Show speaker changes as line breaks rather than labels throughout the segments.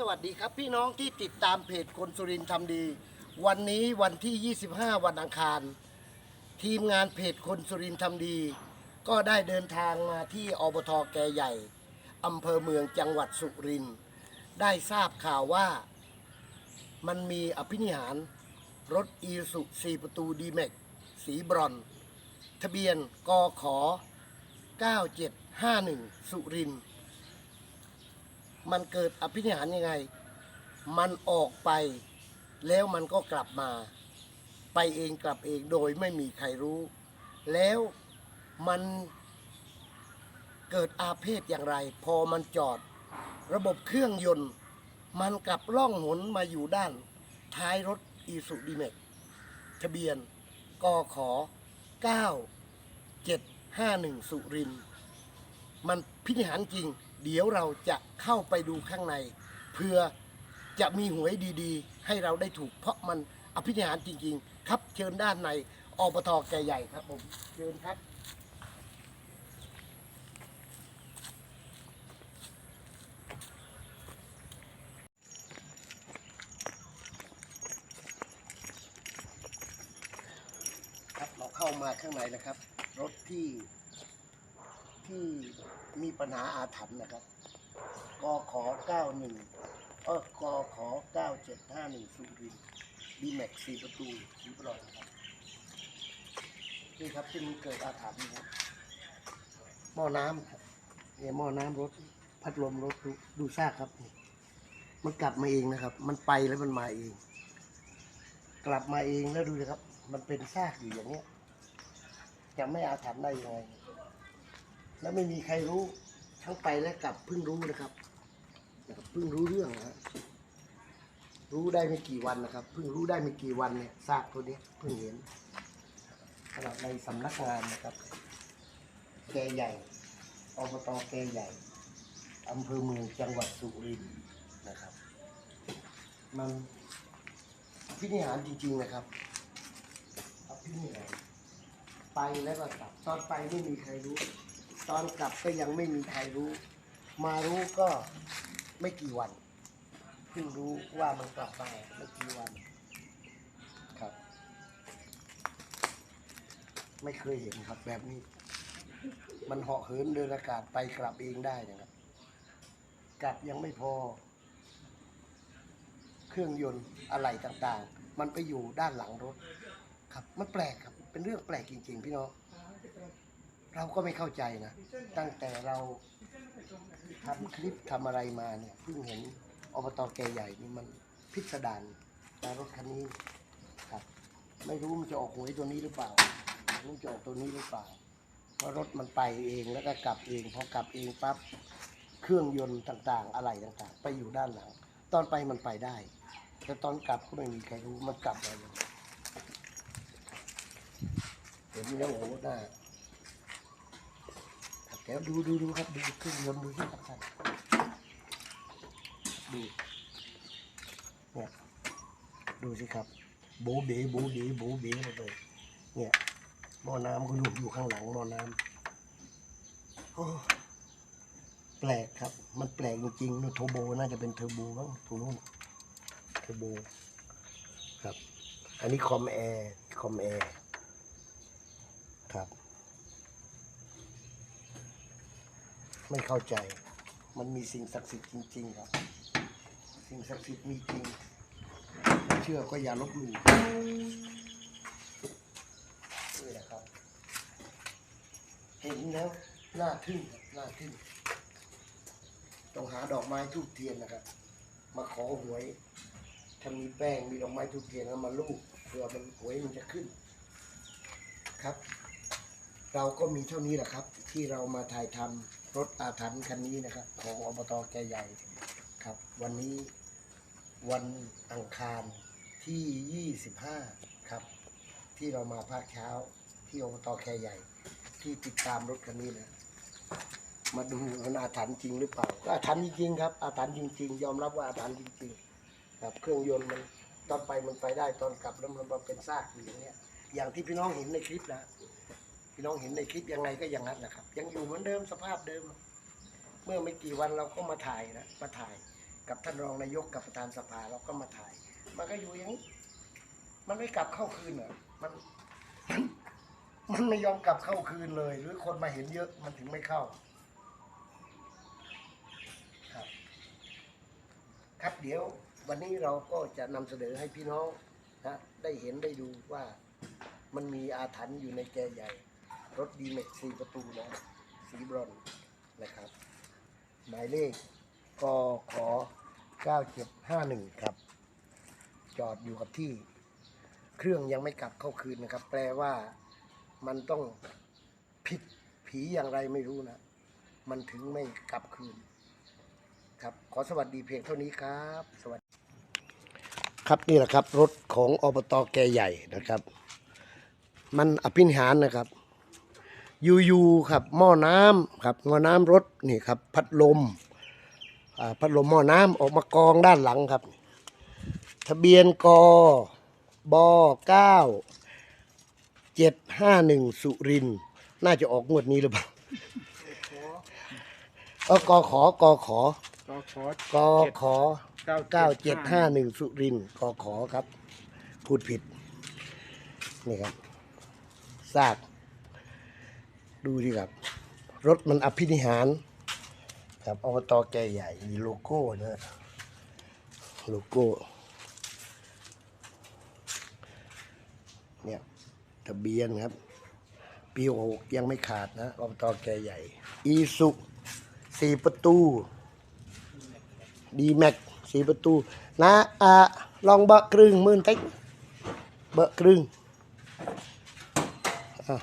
สวัสดีครับพี่น้องที่ติดตามเพจคนสุรินทร์ทำดี วันนี้วันที่ 25 วันอังคาร ทีมงานเพจคนสุรินทร์ทำดี ก็ได้เดินทางมาที่อบทแกใหญ่อำเภอเมืองจังหวัดสุรินทร์ได้ทราบข่าวว่า มันมีอภินิหาร รถอีสุ4ประตูดีแม็กสีบรอน ทะเบียนกข9751 สุรินทร์ มันเกิดอภินิหารยังไง มันออกไป แล้วมันก็กลับมา ไปเองกลับเองโดยไม่มีใครรู้ แล้วมันเกิดอาเพศอย่างไร พอมันจอด ระบบเครื่องยนต์ มันกลับล่องหนมาอยู่ด้าน ท้ายรถอีสุดีเมกทะเบียนกข9751 สุริน มันพินิหารจริง เดี๋ยวเราจะเข้าไปดูข้างในเพื่อจะมีหวยดีๆ ให้เราได้ถูก เพราะมันอภินิหารจริง ๆ ครับเชิญด้านในอบตแก่ใหญ่ครับผมเชิญครับ ครับเราเข้ามาข้างในนะครับ รถที่ที่ มีปัญหาอาถรรพ์นะครับกข91เออกข9751สุรินทร์ดีแม็กสี่ประตูสีบรอนครับนี่ครับที่มันเกิดอาถรรพ์นะครับหม้อน้ำครับเนี่ยหม้อน้ำรถพัดลมรถดูดูซากครับนี่มันกลับมาเองนะครับ มันไปแล้วมันมาเอง กลับมาเองแล้วดูนะครับ มันเป็นซากอยู่อย่างเนี้ยจะไม่อาถรรพ์ได้ยังไง แล้วไม่มีใครรู้ทั้งไปและกลับเพิ่งรู้นะครับนะครับเพิ่งรู้เรื่องนะรู้ได้ไม่กี่วันนะครับเพิ่งรู้ได้ไม่กี่วันเนี่ยซากตัวนี้เพิ่งเห็นขณะในสำนักงานนะครับ แกใหญ่อบตแกใหญ่อำเภอเมืองจังหวัดสุรินทร์นะครับ มันพินิหารจริงๆนะครับอภินิหารไปแล้วก็กลับตอนไปไม่มีใครรู้ ตอนกลับก็ยังไม่มีใครรู้ มารู้ก็ไม่กี่วันเพิ่งรู้ว่ามันกลับมาไม่กี่วันครับ ไม่เคยเห็นครับแบบนี้ มันเหาะเหินเดินอากาศไปกลับเองได้นะครับ กลับยังไม่พอ เครื่องยนต์อะไรต่างๆ มันไปอยู่ด้านหลังรถ ครับ มันแปลกครับ เป็นเรื่องแปลกจริง ๆ พี่น้อง เราก็ไม่เข้าใจนะ ตั้งแต่เราทำคลิปทำอะไรมาเนี่ยเพิ่งเห็นอบตแกใหญ่นี่มันพิสดารแต่รถคันนี้ครับ ไม่รู้มันจะออกหวยตัวนี้หรือเปล่าไม่รู้จะออกตัวนี้หรือเปล่า เพราะรถมันไปเองแล้วก็กลับเองพอกลับเองปั๊บเครื่องยนต์ต่างๆ อะไรต่างๆ ไปอยู่ด้านหลัง ตอนไปมันไปได้ แต่ตอนกลับก็ไม่มีใครรู้มันกลับไปเลยเห็นแล้วโอ้โหน้า ครับแกดูดูดูครับดูเครื่องยนต์ดูที่ครับดูเนี่ยดูสิครับโบเบโบเบโบเบหมดเลยเนี่ยหม้อน้ำก็อยู่อยู่ข้างหลังหม้อน้ำโอ้แปลกครับ มันแปลกจริงๆนู่นโทโบน่าจะเป็นเทอร์โบบ้างตรงนู้นเทอร์โบครับ อันนี้คอมแอร์คอมแอร์ครับ ไม่เข้าใจ มันมีสิ่งศักดิ์สิทธิ์จริง ๆ ครับ สิ่งศักดิ์สิทธิ์มีจริง เชื่อก็อย่าลบหลู่นี่แหละครับ เห็นแล้วน่าทึ่งครับน่าทึ่งต้องหาดอกไม้ทูบเทียนนะครับ มาขอหวยถ้ามีแป้งมีดอกไม้ทูบเทียนแล้วมาลูบเผื่อมันหวยมันจะขึ้น ครับ เราก็มีเท่านี้แหละครับ ที่เรามาถ่ายทำรถอาถรรพ์คันนี้นะครับ ของอบตแกใหญ่ครับ วันนี้วันอังคารที่ 25 ครับ ที่เรามาภาคเช้าที่อบตแกใหญ่ ที่ติดตามรถคันนี้นะมาดูมันอาถรรพ์จริงหรือเปล่าก็อาถรรพ์จริงๆครับอาถรรพ์จริง ๆ ยอมรับว่าอาถรรพ์จริงๆครับเครื่องยนต์มันตอนไปมันไปได้ตอนกลับแล้วมันเป็นซากอยู่อย่างเนี้ยอย่างที่พี่น้องเห็นในคลิปนะ พี่น้องเห็นในคลิปยังไงก็อย่างนั้นแหละครับ ยังอยู่เหมือนเดิมสภาพเดิม เมื่อไม่กี่วันเราก็มาถ่ายนะมาถ่าย กับท่านรองนายกกับประธานสภาเราก็มาถ่าย มันก็อยู่อย่างนี้มันไม่กลับเข้าคืนเหรอมันมันไม่ยอมกลับเข้าคืนเลย หรือคนมาเห็นเยอะมันถึงไม่เข้า ครับ ครับเดี๋ยววันนี้เราก็จะนำเสนอให้พี่น้องนะได้เห็นได้ดูว่ามันมีอาถรรพ์อยู่ในแกใหญ่ รถดีเม็กสีประตูนะสีบรอนนะครับ หมายเลขกข9751 ครับ จอดอยู่กับที่ เครื่องยังไม่กลับเข้าคืนนะครับ แปลว่ามันต้องผิดผีอย่างไรไม่รู้นะ มันถึงไม่กลับคืน ครับ ขอสวัสดีเพียงเท่านี้ครับ สวัสดีครับนี่แหละครับ รถของอบตแกใหญ่นะครับ มันอภินิหารนะครับ ยูยูครับหม้อน้ำครับหม้อน้ำรถนี่ครับพัดลมอ่าพัดลมหม้อน้ำออกมากองด้านหลังครับ ทะเบียนกบเก้าเจ็ดห้าหนึ่งสุรินทร์น่าจะออกงวดนี้หรือเปล่าเออกขอกขอ
ก็ขอก
ขอเก้าเจ็ดห้าหนึ่งสุรินทร์กขอครับ พูดผิด นี่ครับซาก ดูดิครับ รถมันอภินิหาร ครับอบตแกใหญ่มีโลโก้นะโลโก้ เนี่ยทะเบียนครับ ปีหกยังไม่ขาดนะอบตแกใหญ่ อีสุสี่ประตูดีแม็กสีประตู นะอ่าลองเบะครึ่งมื่นเต็กเบะครึ่งอะ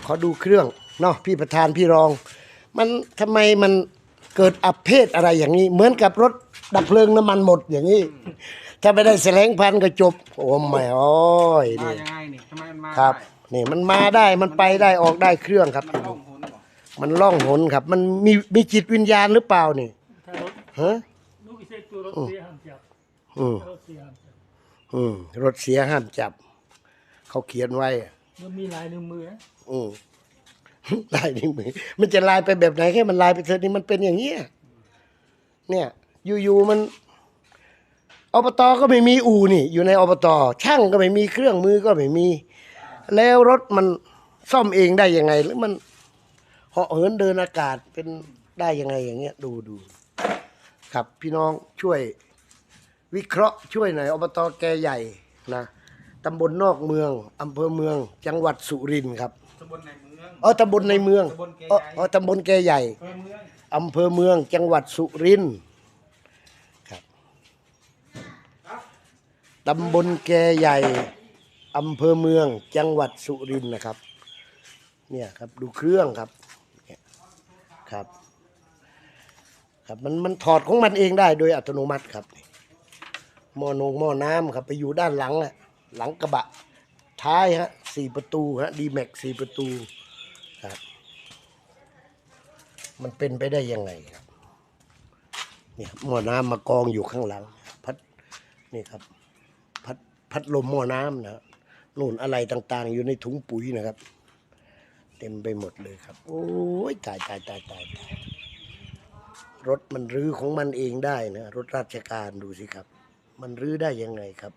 ข อดูเครื่องเนาะพี่ประธานพี่รอง มันทำไมมันเกิดอับเพศอะไรอย่างนี้ เหมือนกับรถดับเพลิงน้ำมันหมดอย่างนี้ ถ้าไม่ได้แสลงพันก็จบ โอ้ไม่โอ้ย
มา
นี่
ยังไงนี่ทำไมมันมา
ครับ
ได้
นี่มันมาได้มันไปได้ออกได้เครื่องครับ
มันล่องหนเหรอ
มันล่องหนครับ มันมีมีจิตวิญญาณหรือเปล่านี่
ถ้ารถ
ฮะ
ลูกอิเซตัวรถเสียห้ามจับ
อืม
รถเสียห้ามจับ
อืมรถเสียห้ามจับ เขาเขียนไว้อะ
มันมีลายนิ้วมือนะ
อืมลายนิ้วมือมันจะลายไปแบบไหนแค่มันลายไปเถอะนี่มันเป็นอย่างเงี้ยเนี่ย อยู่ๆมันอบตก็ไม่มีอู่นี่ อยู่ในอบตช่างก็ไม่มีเครื่องมือก็ไม่มี แล้วรถมันซ่อมเองได้ยังไง หรือมันเหาะเหินเดินอากาศเป็นได้ยังไงอย่างเงี้ย ดูดูครับพี่น้องช่วย วิเคราะห์ช่วยหน่อยอบตแกใหญ่นะตำบลนอกเมืองอำเภอเมือง จังหวัดสุรินทร์ครับ
ตำบลในเมือง
เออตำบลในเมือง
ตำบลแก
เออ
ใหญ่
เออตำบลแกใหญ่
เมืองเมือง
อำเภอเมืองจังหวัดสุรินทร์ครับตำบลแกใหญ่อำเภอเมืองจังหวัดสุรินทร์นะครับ เนี่ยครับดูเครื่องครับเนี่ยครับ ครับมันมันถอดของมันเองได้โดยอัตโนมัติครับหม้อนงหม้อน้ำครับ ไปอยู่ด้านหลังแหละหลังกระบะท้ายฮะ สี่ประตูฮะดีแม็กสี่ประตูครับ มันเป็นไปได้ยังไงครับ เนี่ยหม้อน้ำมากองอยู่ข้างหลัง พัดนี่ครับ พัดพัดลมหม้อน้ำนะนู่นอะไรต่าง ๆ อยู่ในถุงปุ๋ยนะครับ เต็มไปหมดเลยครับ โอ้ยตายตายตายตายตายรถมันรื้อของมันเองได้นะรถราชการดูสิครับ มันรื้อได้ยังไงครับ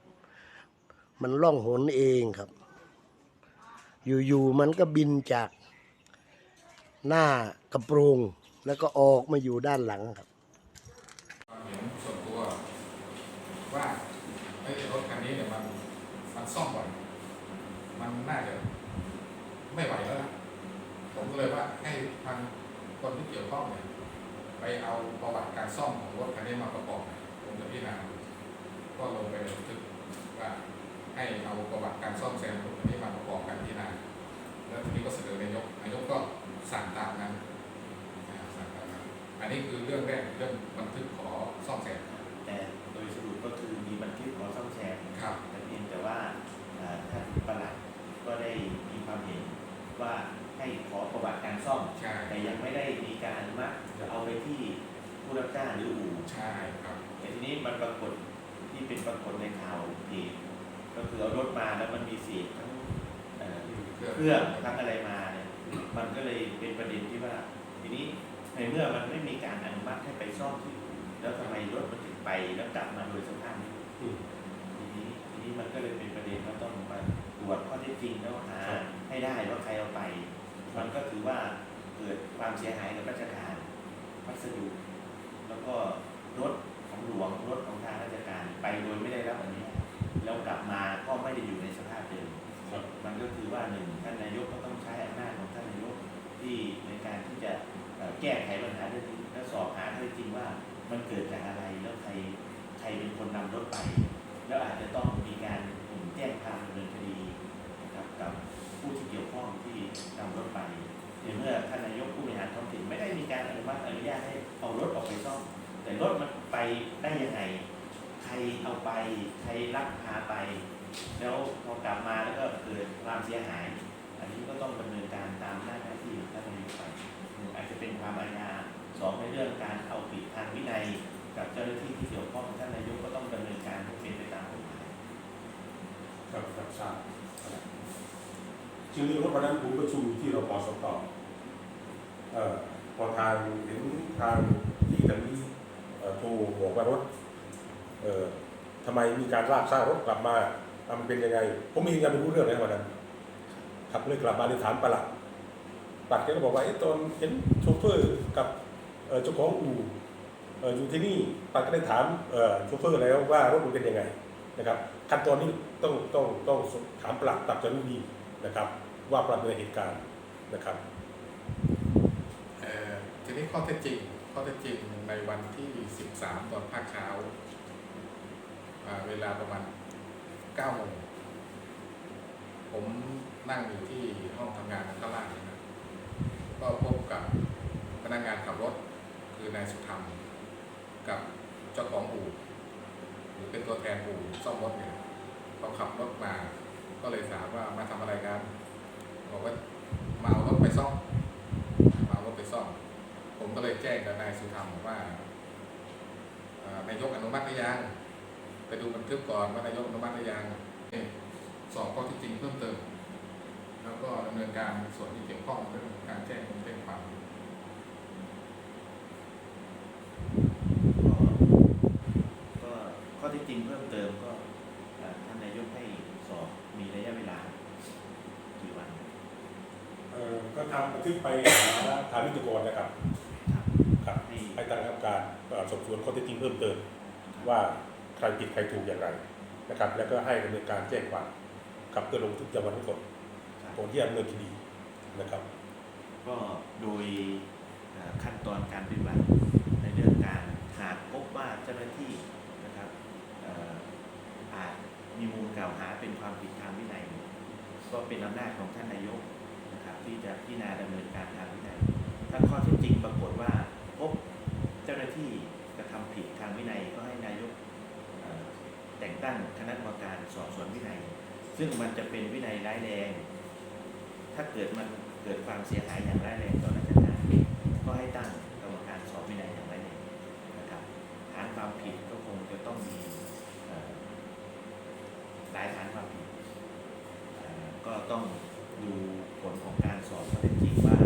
มันล่องหนเองครับ อยู่ๆมันก็บินจากหน้ากระโปรงแล้วก็ออกมาอยู่ด้านหลังครับ
เห็นส่วนตัวว่าไอ้รถคันนี้เนี่ยมันมันซ่อมบ่อยมันน่าจะไม่ไหวแล้วล่ะผมก็เลยว่าให้ทางคนที่เกี่ยวข้องเนี่ยไปเอาประวัติการซ่อมของรถคันนี้มาประกอบ ผมจะพิจารณาก็ลงไปบันทึกว่า ให้เอาประวัติการซ่อมแซมรถคันนี้มาประกอบกันพิจารณาแล้วทีนี้ก็เสนอนายกนายกก็สั่งตามนั้นอ่าสั่งตามนั้นอันนี้คือเรื่องแรกเรื่องบันทึกขอซ่อมแซม
แต่โดยสรุปก็คือมีบันทึกขอซ่อมแซม
ครับ
แต่เพียงแต่ว่าอ่าท่านประหลัดก็ได้มีความเห็นว่าให้ขอประวัติการซ่อม
ใช่
แต่ยังไม่ได้มีการอนุมัติเอาไปที่ผู้รับจ้างหรืออู่
ใช่ครับ
แต่ทีนี้มันปรากฏที่เป็นปรากฏในข่าวเพจ ก็คือเอารถมาแล้วมันมีเศษทั้งเอ่อเครื่องทั้งอะไรมาเนี่ยมันก็เลยเป็นประเด็นที่ว่า ทีนี้ในเมื่อมันไม่มีการอนุมัติให้ไปซ่อมที่ แล้วทำไมรถมันถึงไปแล้วกลับมาโดยสภาพนี้ทีนี้ทีนี้มันก็เลยเป็นประเด็นว่าต้องมาตรวจข้อเท็จจริงแล้วหาให้ได้ว่าใครเอาไป มันก็ถือว่าเกิดความเสียหายกับราชการวัสดุแล้วก็รถของหลวงรถของทางราชการไปโดยไม่ได้รับอนุญาต แล้วกลับมาก็ไม่ได้อยู่ในสภาพเดิม
ครับ
มันก็คือว่าหนึ่งท่านนายกก็ต้องใช้อำนาจของท่านนายกที่ในการที่จะเอ่อแก้ไขปัญหาเรื่องนี้และสอบหาข้อเท็จจริงว่ามันเกิดจากอะไรแล้วใครใครเป็นคนนำรถไป แล้วอาจจะต้องมีการแจ้งความดำเนินคดีนะครับกับผู้ที่เกี่ยวข้องที่นำรถไปในเมื่อท่านนายกผู้บริหารท้องถิ่นไม่ได้มีการอนุมัติอนุญาตให้เอารถออกไปซ่อมแต่รถมันไปได้ยังไงใค รเอาไปใครลักพาไป แล้วพอกลับมาแล้วก็เกิดความเสียหาย อันนี้ก็ต้องดำเนินการตามหน้าที่ของท่านนายกไปหนึ่งอาจจะเป็นความอาญาสองในเรื่องการเอาผิดทางวินัย กับเจ้าหน้าที่ที่เกี่ยวข้องท่านนายกก็ต้องดำเนินการให้เป็นไปตามกฎหมาย
ครับครับทราบจริงๆเพรถวันนั้นผมประชุมที่รปสตอพอทางเห็นทางที่ทางนี้โทรบอกว่ารถ เออทำไมมีการลากซากรถกลับมาอะมันเป็นยังไง ผมเองยังไม่รู้เรื่องเลยวันนั้นขับเลยกลับมาเลยถามประหลัดปัดแกก็บอกว่าเอ๊ะตอนเห็นโชเฟอร์กับเจ้าของอู่อยู่ที่นี่ปัดก็ได้ถามโชเฟอร์แล้วว่ารถมันเป็นยังไงนะครับขั้นตอนนี้ต้องต้องต้องถามปลัดตับจะรู้ดีนะครับ ว่าปลัดในเหตุการณ์นะครับ
เอ่อทีนี้ข้อเท็จจริงข้อเท็จจริงในวันที่ 13 ตอนภาคเช้าอ่า เวลาประมาณ9โมงผมนั่งอยู่ที่ห้องทำงานข้างล่างนะก็พบกับพนักงานขับรถคือนายสุธรรม กับเจ้าของอู่หรือเป็นตัวแทนอู่ซ่อมรถเนี่ยเขาขับรถมา ก็เลยถามว่ามาทำอะไรกันบอกว่ามาเอารถไปซ่อมมาเอารถไปซ่อม ผมก็เลยแจ้งกับนายสุธรรมบอกว่า นายกอนุมัติหรือยัง ดูบันทึกก่อนว่านายกอนุมัติหรือยังสอบข้อที่จริงเพิ่มเติม แล้วก็ดำเนินการส่วนที่เกี่ยวข้องเรื่องการแจ้งความแจ้งความ
ก็ก็ข้อที่จริงเพิ่มเติมก็เอ่อท่านนายกให้สอบมีระยะเวลากี่วัน
เอ่อก็ทำบันทึกไปหาฐานนิติกรนะครับ
ครับ
ครับ
ให้
ให้ตั้งคณะกรรมการเอ่อสอบสวนข้อเท็จจริงเพิ่มเติมว่าใค รผิดใครถูกอย่างไรนะครับ แล้วก็ให้ดำเนินการแจ้งความกับเพื่อลงทุกจำวันไว้ก่อน
ครับ
ก่อนที่จะดำเนินคดีนะครับ
ก็โดยเอ่อขั้นตอนการปฏิบัติในเรื่องการหากพบว่าเจ้าหน้าที่นะครับเอ่ออาจมีมูลกล่าวหาเป็นความผิดทางวินัย ก็เป็นอำนาจของท่านนายกนะครับที่จะพิจารณาดำเนินการทางวินัยถ้าข้อเท็จจริงปรากฏว่าพบเจ้าหน้าที่กระทำผิดทางวินัยก็ให้นายกเอ่อ แต่งตั้งคณะกรรมการสอบสวนวินัย ซึ่งมันจะเป็นวินัยร้ายแรง ถ้าเกิดมันเกิดความเสียหายอย่างร้ายแรงต่อราชการก็ให้ตั้งกรรมการสอบวินัยอย่างร้ายแรงนะครับฐานความผิดก็คงจะต้องมีหลายฐานความผิดก็ต้องดูผลของการสอบข้อเท็จจริงว่า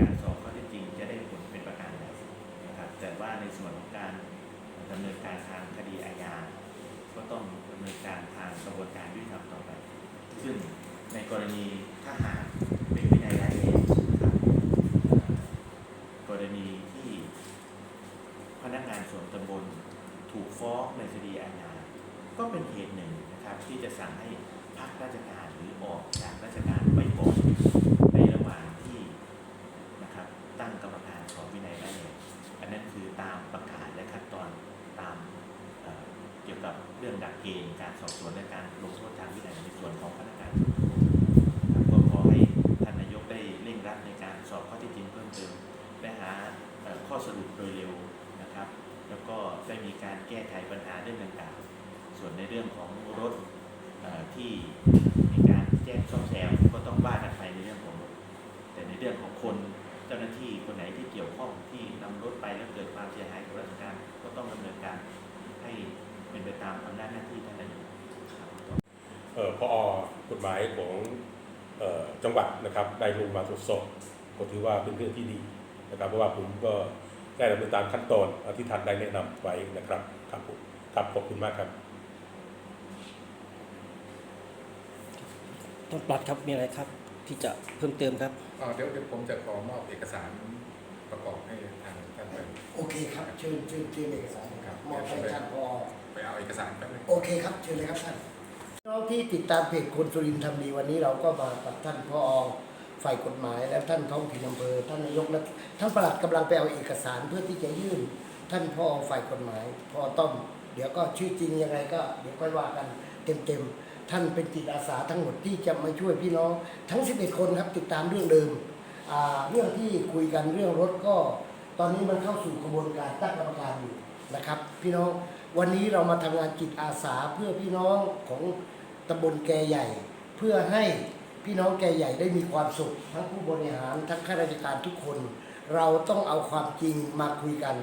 การสอบข้อเท็จจริงจะได้ผลเป็นประการใดนะครับแต่ว่าในส่วนของการดำเนินการทางคดีอาญา ก็ต้องดำเนินการทางกระบวนการยุติธรรมต่อไป ซึ่งในกรณีถ้าหากเป็นวินัยร้ายแรงนะครับกรณีที่พนักงานส่วนตำบลถูกฟ้องในคดีอาญาก็เป็นเหตุหนึ่งนะครับที่จะสั่งให้พักราชการหรือออกจากราชการไปก่อน ที่มีการแจ้งซ่อมแซมก็ต้องว่ากันไปในเรื่องของรถแต่ในเรื่องของคนเจ้าหน้าที่คนไหนที่เกี่ยวข้องที่นำรถไปแล้วเกิดความเสียหายกับราชการก็ต้องดำเนินการให้เป็นไปตามอำนาจหน้าที่ท่านนายก
เอ่อพอกฎหมายของเอ่อจังหวัดนะครับได้ลงมาตรวจสอบก็ถือว่าเป็นเรื่องที่ดีนะครับเพราะว่าผมก็ได้ดำเนินตามขั้นตอนที่ท่านได้แนะนำไว้นะครับครับผมครับขอบคุณมากครับ
ต้นปลัดครับมีอะไรครับที่จะเพิ่มเติมครับ
เอ่อเดี๋ยวเดี๋ยวผมจะขอมอบเอกสารประกอบให้ทางท่านไป
โอเคครับเชิญเชิญเชิญเอกสารครับมอบให้ท่านพอ
ไปเอาเอกสารแป๊บนึง
โอเคครับเชิญเลยครับท่านน้องที่ติดตามเพจคนสุรินทร์ทำดีวันนี้เราก็มากับท่านพอฝ่ายกฎหมายและท่านท้องถิ่นอำเภอท่านนายกและท่านประหลัดกำลังไปเอาเอกสารเพื่อที่จะยื่น ท่านพ่อฝ่ายกฎหมายพอต้อมเดี๋ยวก็ชื่อจริงยังไงก็เดี๋ยวค่อยว่ากันเต็มๆ ท่านเป็นจิตอาสาทั้งหมดที่จะมาช่วยพี่น้องทั้ง 11 คนครับติดตามเรื่องเดิมเรื่องที่คุยกันเรื่องรถก็ ตอนนี้มันเข้าสู่กระบวนการตั้งกรรมการอยู่นะครับ พี่น้องวันนี้เรามาทำงานจิตอาสาเพื่อพี่น้องของตำบลแกใหญ่ เพื่อให้พี่น้องแกใหญ่ได้มีความสุข ทั้งผู้บริหารทั้งข้าราชการทุกคน เราต้องเอาความจริงมาคุยกัน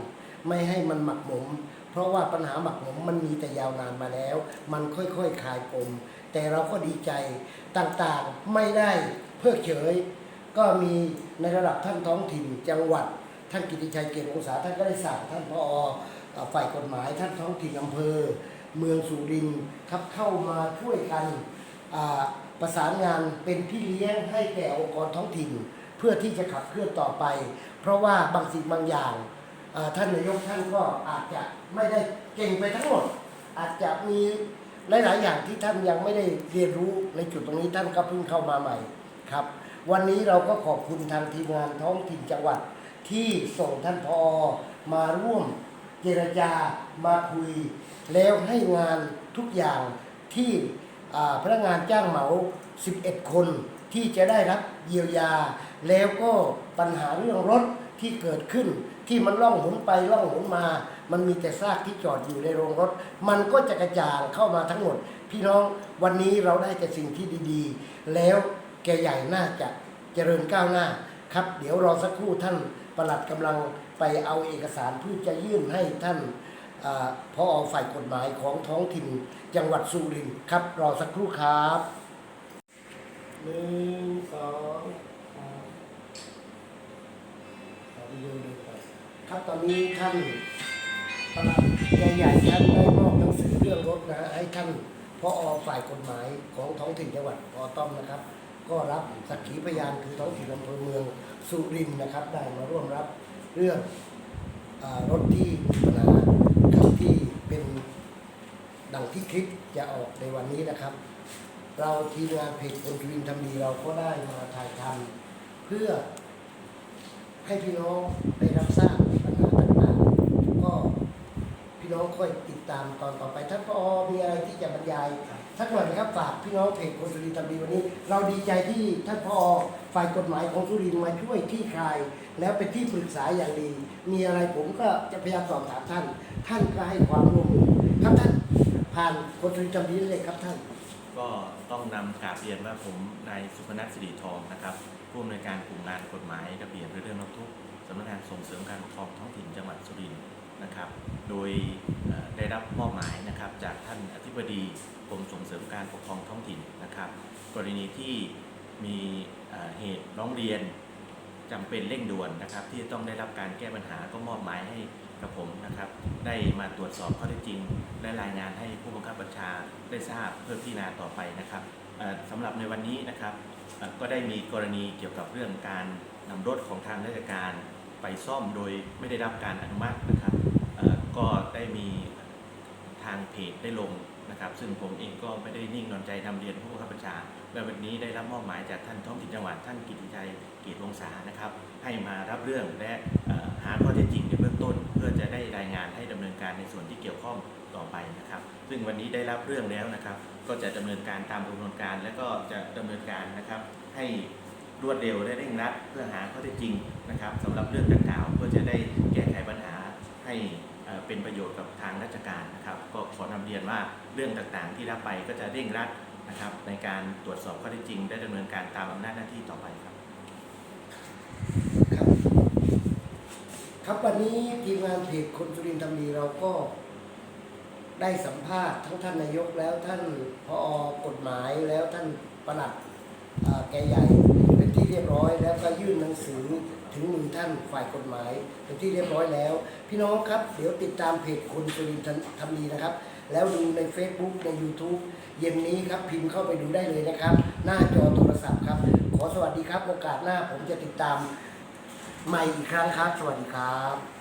ไม่ให้มันหมักหมม เพราะว่าปัญหาหมักหมมมันมีแต่ยาวนานมาแล้ว มันค่อยๆคลายปมแต่เราก็ดีใจต่างๆไม่ได้เพิกเฉย ก็มีในระดับท่านท้องถิ่นจังหวัด ท่านกิติชัยเกียรติวงศาท่านก็ได้สั่งท่านพอเอ่อฝ่ายกฎหมายท่านท้องถิ่นอำเภอ เมืองสุรินทร์ครับเข้ามาช่วยกันประสานงานเป็นพี่เลี้ยงให้แก่องค์กรท้องถิ่น เพื่อที่จะขับเคลื่อนต่อไป เพราะว่าบางสิ่งบางอย่าง ท่านนายกท่านก็อาจจะไม่ได้เก่งไปทั้งหมด อาจจะมีหลาย ๆ อย่างที่ท่านยังไม่ได้เรียนรู้ในจุดตรงนี้ท่านก็เพิ่งเข้ามาใหม่ครับ วันนี้เราก็ขอบคุณทางทีมงานท้องถิ่นจังหวัดที่ส่งท่านพอมาร่วมเจรจามาคุย แล้วให้งานทุกอย่างที่พนักงานจ้างเหมา 11 คนที่จะได้รับเยียวยา แล้วก็ปัญหาเรื่องรถที่เกิดขึ้น ที่มันล่องหนไปล่องหนมา มันมีแต่ซากที่จอดอยู่ในโรงรถ มันก็จะกระจายเข้ามาทั้งหมด พี่น้องวันนี้เราได้แต่สิ่งที่ดีๆ แล้วแกใหญ่น่าจะเจริญก้าวหน้าครับ เดี๋ยวรอสักครู่ท่านประหลัดกำลังไปเอาเอกสารเพื่อจะยื่นให้ท่านอพอฝ่ายกฎหมายของท้องถิ่นจังหวัดสุรินทร์ครับ รอสักครู่ครับหนึ่งสองสาม ครับตอนนี้ท่านประหลัดใหญ่ๆท่านได้มอบหนังสือเรื่องรถนะให้ท่านพออฝ่ายกฎหมายของท้องถิ่นจังหวัดพอต้อมนะครับ ก็รับสักขีพยานคือท้องถิ่นอำเภอเมืองสุรินทร์นะครับ ได้มาร่วมรับเรื่องอรถที่มีปัญหาครับที่เป็นดังที่คลิปจะออกในวันนี้นะครับ เราทีมงานเพจคนสุรินทร์ทำดีเราก็ได้มาถ่ายทำเพื่อให้พี่น้องได้รับทราบปัญหาต่างๆ ก็พี่ น้องค่อยติดตามตอนต่อไปท่านพอมีอะไรที่จะบรรยายสักหน่อยนะครับฝากพี่น้องเพจคนสุรินทร์ทำดีวันนี้ เราดีใจที่ท่านพอฝ่ายกฎหมายของสุรินทร์มาช่วยที่คลาย แล้วเป็นที่ปรึกษาอย่างดี มีอะไรผมก็จะพยายามสอบถามท่าน ท่านก็ให้ความร่วมมือครับท่านผ่านคนสุรินทร์ทำดีได้เลยครับท่าน
ก็ต้องนำกราบเรียนว่าผมนายสุพนัทสิริทองนะครับผู้อำนวยการกลุ่มงานกฎหมายระเบียบและเรื่องร้องทุกข์สำนักงานส่งเสริมการปกครองท้องถิ่นจังหวัดสุรินทร์ นะครับ โดยได้รับมอบหมายนะครับจากท่านอธิบดีกรมส่งเสริมการปกครองท้องถิ่นนะครับ กรณีที่มีเหตุร้องเรียนจำเป็นเร่งด่วนนะครับ ที่จะต้องได้รับการแก้ปัญหาก็มอบหมายให้กับผมนะครับ ได้มาตรวจสอบข้อเท็จจริง และรายงานให้ผู้บังคับบัญชาได้ทราบเพื่อพิจารณาต่อไปนะครับเอ่อสำหรับในวันนี้นะครับก็ได้มีกรณีเกี่ยวกับเรื่องการนำรถของทางราชการไปซ่อมโดยไม่ได้รับการอนุมัตินะครับ ก็ได้มีทางเพจได้ลงนะครับ ซึ่งผมเองก็ไม่ได้นิ่งนอนใจนำเรียนผู้บังคับบัญชาและวันนี้ได้รับมอบหมายจากท่านท้องถิ่นจังหวัดท่านกิติชัยกียรติวงศานะครับ ให้มารับเรื่องและหาข้อเท็จจริงในเบื้องต้น เพื่อจะได้รายงานให้ดำเนินการในส่วนที่เกี่ยวข้องต่อไปนะครับ ซึ่งวันนี้ได้รับเรื่องแล้วนะครับ ก็จะดำเนินการตามกระบวนการ และก็จะดำเนินการนะครับ ให้รวดเร็วและเร่งรัด เพื่อหาข้อเท็จจริงนะครับสำหรับเรื่องดังกล่าวเพื่อจะได้แก้ไขปัญหาให้ เป็นประโยชน์กับทางราชการนะครับ ก็ขอนำเรียนว่าเรื่องต่างๆ ที่รับไปก็จะเร่งรัดนะครับ ในการตรวจสอบข้อเท็จจริงและดำเนินการตามอำนาจหน้าที่ต่อไปครับ
ครับ ครับวันนี้ทีมงานเพจคนสุรินทร์ทำดีเราก็ได้สัมภาษณ์ทั้งท่านนายกแล้วท่านพอกฎหมายแล้วท่านประหลัดแกใหญ่เป็นที่เรียบร้อยแล้วก็ยื่นหนังสือ ถึงมือท่านฝ่ายกฎหมายเป็นที่เรียบร้อยแล้ว พี่น้องครับ เดี๋ยวติดตามเพจคุณสุรินทร์ทำดีนะครับ แล้วดูใน Facebook ใน YouTube เย็นนี้ครับพิมพ์เข้าไปดูได้เลยนะครับ หน้าจอโทรศัพท์ครับ ขอสวัสดีครับ โอกาสหน้าผมจะติดตามใหม่อีกครั้งครับ สวัสดีครับ